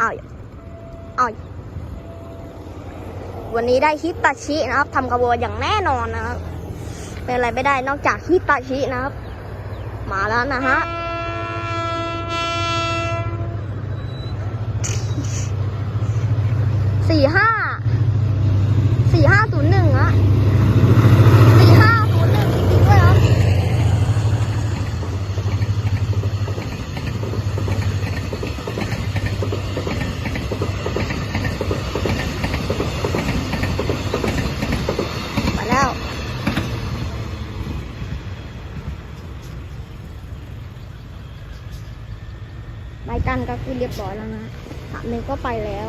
อาเอาวันนี้ได้ฮิตาชินะครับทำกระบวนอย่างแน่นอนนะครับเป็นอะไรไม่ได้นอกจากฮิตาชินะครับ มาแล้วนะฮะสี่ห้าสี่ห้าศูนย์หนึ่งอะสี่ห้าศูนย์หนึ่งจริงๆด้วยครับ ไปแล้ว ไปกันก็คือเรียบร้อยแล้วนะสามหนึ่งก็ไปแล้ว